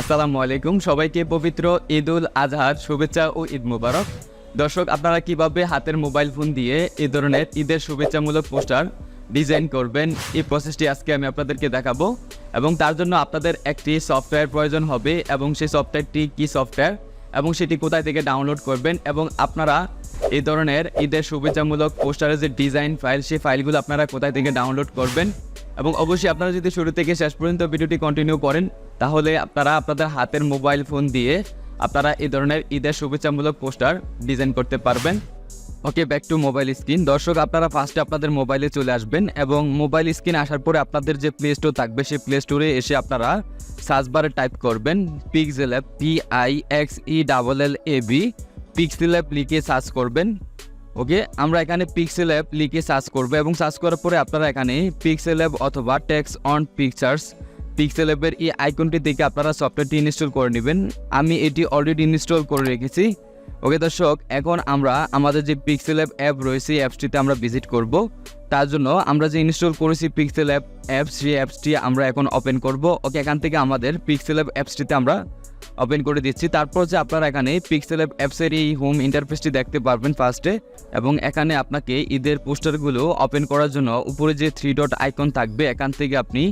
আসসালামু আলাইকুম। সবাইকে পবিত্র ঈদ উল আজহার শুভেচ্ছা ও ঈদ মুবারক। দর্শক, আপনারা কীভাবে হাতের মোবাইল ফোন দিয়ে এই ধরনের ঈদের শুভেচ্ছামূলক পোস্টার ডিজাইন করবেন, এই প্রসেসটি আজকে আমি আপনাদেরকে দেখাবো এবং তার জন্য আপনাদের একটি সফটওয়্যার প্রয়োজন হবে এবং সেই সফটওয়্যারটি কী সফটওয়্যার এবং সেটি কোথায় থেকে ডাউনলোড করবেন এবং আপনারা এই ধরনের ঈদের শুভেচ্ছামূলক পোস্টারের যে ডিজাইন ফাইল, সেই ফাইলগুলো আপনারা কোথায় থেকে ডাউনলোড করবেন এবং অবশ্যই আপনারা যদি শুরু থেকে শেষ পর্যন্ত ভিডিওটি কন্টিনিউ করেন, তাহলে আপনারা আপনাদের হাতের মোবাইল ফোন দিয়ে আপনারা এই ধরনের ঈদের শুভেচ্ছামূলক পোস্টার ডিজাইন করতে পারবেন। Okay back to mobile screen দর্শক, আপনারা ফার্স্টে আপনাদের মোবাইলে চলে আসবেন এবং মোবাইল স্ক্রিন আসার পরে আপনাদের যে প্লে স্টোর থাকবে, সেই প্লে স্টোরে এসে আপনারা সার্চ বারে টাইপ করবেন pixel app P I X E double L A B pixel app লিখে সার্চ করবেন। ওকে আমরা এখানে পিক্সেল অ্যাপ লিখে সার্চ করব এবং সার্চ করার পরে আপনারা এখানে পিক্সেল অ্যাপ অথবা টেক্স অন পিকচার্স পিক্সেল অ্যাপের এই আইকনটি দেখে আপনারা সফটওয়্যারটি ইনস্টল করে নেবেন। আমি এটি অলরেডি ইনস্টল করে রেখেছি। ওকে দর্শক, এখন আমরা আমাদের যে পিক্সেল অ্যাপ অ্যাপ রয়েছে, এই অ্যাপসটিতে আমরা ভিজিট করব। তার জন্য আমরা যে ইনস্টল করেছি পিক্সেল অ্যাপ অ্যাপস সেই অ্যাপসটি আমরা এখন ওপেন করব। ওকে, এখান থেকে আমাদের পিক্সেল অ্যাপ অ্যাপসটিতে আমরা ওপেন করে দিচ্ছি। তারপর যে আপনারা এখানে পিক্সেল অ্যাপ অ্যাপসের এই হোম ইন্টারফেসটি দেখতে পারবেন ফার্স্টে এবং এখানে আপনাকে ঈদের পোস্টারগুলো ওপেন করার জন্য উপরে যে থ্রি ডট আইকন থাকবে, এখান থেকে আপনি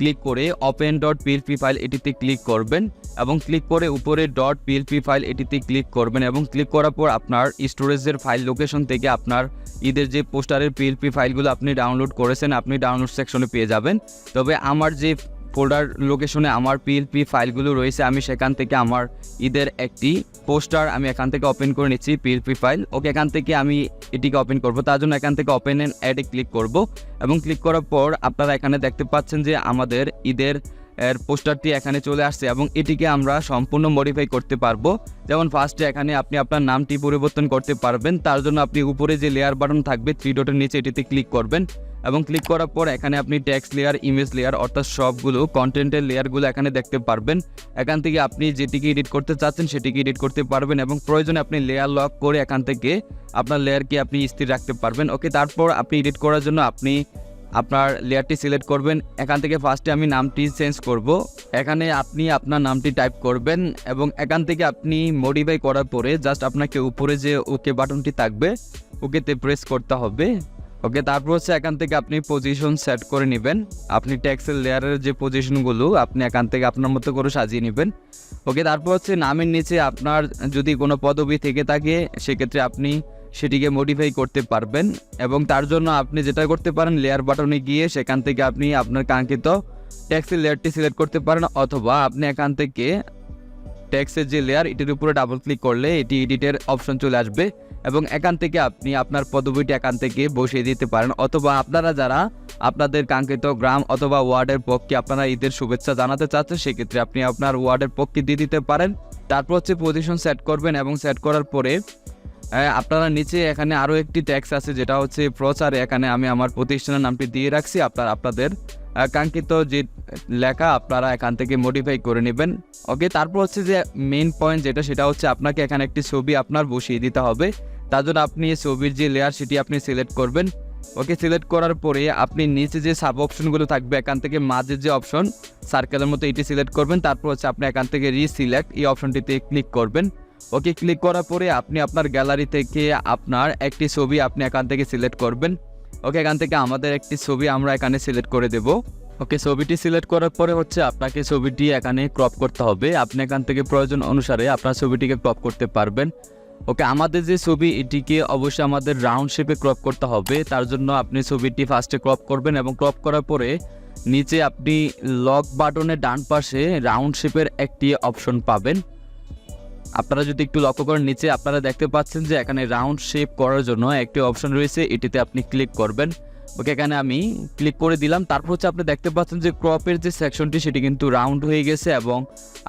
ক্লিক করে open dot P L P file এটিতে ক্লিক করবেন এবং ক্লিক করে উপরে dot P L P file এটিতে ক্লিক করবেন এবং ক্লিক করার পর আপনার স্টোরেজের ফাইল লোকেশন থেকে আপনার ঈদের যে পোস্টারের পিএলপি ফাইলগুলো আপনি ডাউনলোড করেছেন, আপনি ডাউনলোড সেকশনে পেয়ে যাবেন। তবে আমার যে ফোল্ডার লোকেশনে আমার পিএলপি ফাইলগুলো রয়েছে। আমি সেখান থেকে আমার ঈদের একটি পোস্টার আমি এখান থেকে ওপেন করে নিচ্ছি পিএলপি ফাইল। ওকে এখান থেকে আমি এটিকে ওপেন করব। তার জন্য এখান থেকে ওপেন অ্যান্ড অ্যাডে ক্লিক করব এবং ক্লিক করার পর আপনারা এখানে দেখতে পাচ্ছেন যে আমাদের ঈদের এর পোস্টারটি এখানে চলে আসছে এবং এটিকে আমরা সম্পূর্ণ মডিফাই করতে পারব। যেমন ফার্স্টে এখানে আপনি আপনার নামটি পরিবর্তন করতে পারবেন। তার জন্য আপনি উপরে যে লেয়ার বাটন থাকবে থ্রি ডটের নিচে এটিতে ক্লিক করবেন এবং ক্লিক করার পর এখানে আপনি টেক্সট লেয়ার ইমেজ লেয়ার অর্থাৎ সবগুলো কন্টেন্টের লেয়ারগুলো এখানে দেখতে পারবেন। এখান থেকে আপনি যেটিকে এডিট করতে চাচ্ছেন সেটিকে এডিট করতে পারবেন এবং প্রয়োজনে আপনি লেয়ার লক করে এখান থেকে আপনার লেয়ারকে আপনি স্থির রাখতে পারবেন। ওকে তারপর আপনি এডিট করার জন্য আপনি আপনার লেয়ারটি সিলেক্ট করবেন। এখান থেকে ফার্স্টে আমি নামটি চেঞ্জ করব। এখানে আপনি আপনার নামটি টাইপ করবেন এবং এখান থেকে আপনি মডিফাই করার পরে জাস্ট আপনাকে উপরে যে ওকে বাটনটি থাকবে ওকেতে প্রেস করতে হবে। ওকে তারপর হচ্ছে এখান থেকে আপনি পজিশন সেট করে নেবেন। আপনি ট্যাক্সের লেয়ারের যে পজিশনগুলো আপনি এখান থেকে আপনার মতো করে সাজিয়ে নেবেন। ওকে তারপর হচ্ছে নামের নিচে আপনার যদি কোনো পদবি থেকে থাকে, সেক্ষেত্রে আপনি সেটিকে মডিফাই করতে পারবেন এবং তার জন্য আপনি যেটা করতে পারেন লেয়ার বাটনে গিয়ে সেখান থেকে আপনি আপনার কাঙ্ক্ষিত ট্যাক্সের লেয়ারটি সিলেক্ট করতে পারেন অথবা আপনি এখান থেকে ট্যাক্সের যে লেয়ার এটির উপরে ডাবল ক্লিক করলে এটি এডিটের অপশন চলে আসবে এবং এখান থেকে আপনি আপনার পদবিটি এখান থেকে বসিয়ে দিতে পারেন অথবা আপনারা যারা আপনাদের কাঙ্ক্ষিত গ্রাম অথবা ওয়ার্ডের পক্ষে আপনারা ঈদের শুভেচ্ছা জানাতে চাচ্ছেন, সেক্ষেত্রে আপনি আপনার ওয়ার্ডের পক্ষে দিয়ে দিতে পারেন। তারপর হচ্ছে পজিশন সেট করবেন এবং সেট করার পরে আপনারা নিচে এখানে আরও একটি ট্যাক্স আছে, যেটা হচ্ছে প্রচার। এখানে আমি আমার প্রতিষ্ঠানের নামটি দিয়ে রাখছি, আপনার আপনাদের কাঙ্ক্ষিত যে লেখা, আপনারা এখান থেকে মডিফাই করে নেবেন। ওকে তারপর হচ্ছে যে মেইন পয়েন্ট যেটা, সেটা হচ্ছে আপনাকে এখানে একটি ছবি আপনার বসিয়ে দিতে হবে। তার জন্য আপনি ছবির যে লেয়ার সেটি আপনি সিলেক্ট করবেন। ওকে সিলেক্ট করার পরে আপনি নিচে যে সাব অপশনগুলো থাকবে, এখান থেকে মাঝের যে অপশন সার্কেলের মতো এটি সিলেক্ট করবেন। তারপর হচ্ছে আপনি এখান থেকে রিসিলেক্ট এই অপশনটিতে ক্লিক করবেন। ওকে ক্লিক করার পরে আপনি আপনার গ্যালারি থেকে আপনার একটি ছবি আপনি এখান থেকে সিলেক্ট করবেন। ওকে, এখান থেকে আমাদের একটি ছবি আমরা এখানে সিলেক্ট করে দেব। ওকে, ছবিটি সিলেক্ট করার পরে হচ্ছে আপনাকে ছবিটি এখানে ক্রপ করতে হবে। আপনি এখান থেকে প্রয়োজন অনুসারে আপনার ছবিটিকে ক্রপ করতে পারবেন। ওকে, আমাদের যে ছবি, এটিকে অবশ্যই আমাদের রাউন্ড শেপে ক্রপ করতে হবে। তার জন্য আপনি ছবিটি ফার্স্টে ক্রপ করবেন এবং ক্রপ করার পরে নিচে আপনি লক বাটনের ডান পাশে রাউন্ড শেপের একটি অপশন পাবেন। আপনারা যদি একটু লক্ষ্য করেন, নিচে আপনারা দেখতে পাচ্ছেন যে এখানে রাউন্ড শেপ করার জন্য একটি অপশন রয়েছে, এটিতে আপনি ক্লিক করবেন। ওকে, এখানে আমি ক্লিক করে দিলাম। তারপর হচ্ছে আপনি দেখতে পাচ্ছেন যে ক্রপের যে সেকশনটি, সেটি কিন্তু রাউন্ড হয়ে গেছে এবং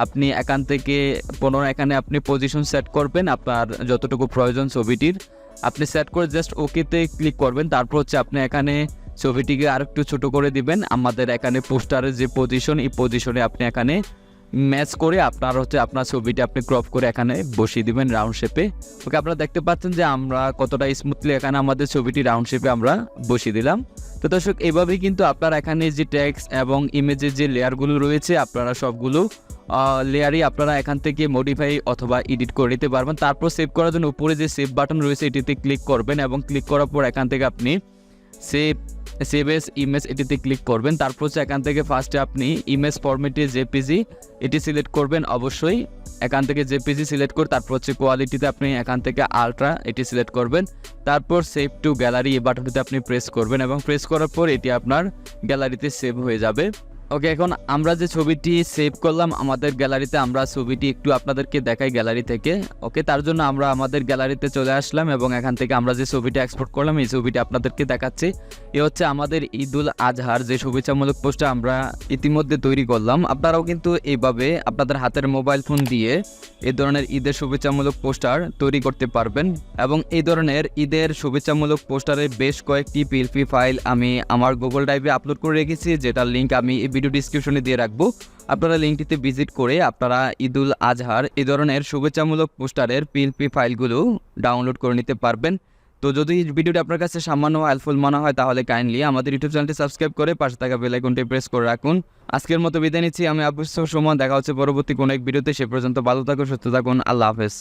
আপনি এখান থেকে পুনরায় এখানে আপনি পজিশন সেট করবেন আপনার যতটুকু প্রয়োজন ছবিটির। আপনি সেট করে জাস্ট ওকেতে ক্লিক করবেন। তারপর হচ্ছে আপনি এখানে ছবিটিকে আরেকটু ছোট করে দিবেন। আমাদের এখানে পোস্টারের যে পজিশন, এই পজিশনে আপনি এখানে ম্যাচ করে আপনার হচ্ছে আপনার ছবিটা আপনি ক্রপ করে এখানে বসিয়ে দিবেন রাউন্ড শেপে ওকে আপনারা দেখতে পাচ্ছেন যে আমরা কতটা স্মুথলি এখানে আমাদের ছবিটি রাউন্ড শেপে আমরা বসিয়ে দিলাম। তো দর্শক, এভাবেই কিন্তু আপনার এখানে যে ট্যাক্স এবং ইমেজের যে লেয়ারগুলো রয়েছে, আপনারা সবগুলো লেয়ারই আপনারা এখান থেকে মডিফাই অথবা এডিট করে নিতে পারবেন। তারপর সেভ করার জন্য উপরে যে সেভ বাটন রয়েছে, এটিতে ক্লিক করবেন এবং ক্লিক করার পর এখান থেকে আপনি সেভ সেভ এস ইমেজ এটিতে ক্লিক করবেন। তারপর হচ্ছে এখান থেকে ফার্স্টে আপনি ইমেজ ফরম্যাটে জেপিজি এটি সিলেক্ট করবেন অবশ্যই। এখান থেকে জেপিজি সিলেক্ট করে তারপর হচ্ছে কোয়ালিটিতে আপনি এখান থেকে আলট্রা এটি সিলেক্ট করবেন। তারপর সেভ টু গ্যালারি এই বাটনটিতে আপনি প্রেস করবেন এবং প্রেস করার পর এটি আপনার গ্যালারিতে সেভ হয়ে যাবে। ওকে এখন আমরা যে ছবিটি সেভ করলাম আমাদের গ্যালারিতে আমরা ছবিটি একটু আপনাদেরকে দেখাই গ্যালারি থেকে। ওকে তার জন্য আমরা আমাদের গ্যালারিতে চলে আসলাম এবং এখান থেকে আমরা যে ছবিটা এক্সপোর্ট করলাম, এই ছবিটি আপনাদেরকে দেখাচ্ছি। এ হচ্ছে আমাদের ঈদুল আজহার যে শুভেচ্ছামূলক পোস্টটা আমরা ইতিমধ্যে তৈরি করলাম। আপনারাও কিন্তু এইভাবে আপনাদের হাতের মোবাইল ফোন দিয়ে এই ধরনের ঈদের শুভেচ্ছামূলক পোস্টার তৈরি করতে পারবেন এবং এই ধরনের ঈদের শুভেচ্ছামূলক পোস্টারের বেশ কয়েকটি পিএলপি ফাইল আমি আমার গুগল ড্রাইভে আপলোড করে রেখেছি, যেটার লিঙ্ক আমি এই ভিডিও ডিসক্রিপশনে দিয়ে রাখব। আপনারা লিঙ্কটিতে ভিজিট করে আপনারা ঈদুল আজহার এই ধরনের শুভেচ্ছামূলক পোস্টারের পিএলপি ফাইলগুলো ডাউনলোড করে নিতে পারবেন। তো যদি ভিডিওটি আপনার কাছে সামান্য হেল্পফুল মনে হয়, তাহলে কাইন্ডলি আমাদের ইউটিউব চ্যানেলটি সাবস্ক্রাইব করে পাশে থাকা বেল আইকনটি প্রেস করে রাখুন। আজকের মতো বিদায় নিচ্ছি, আমি আবু সময় দেখা হচ্ছে পরবর্তী কোনো এক ভিডিওতে সে পর্যন্ত ভালো থাকুন, সুস্থ থাকুন, আল্লাহ হাফেজ।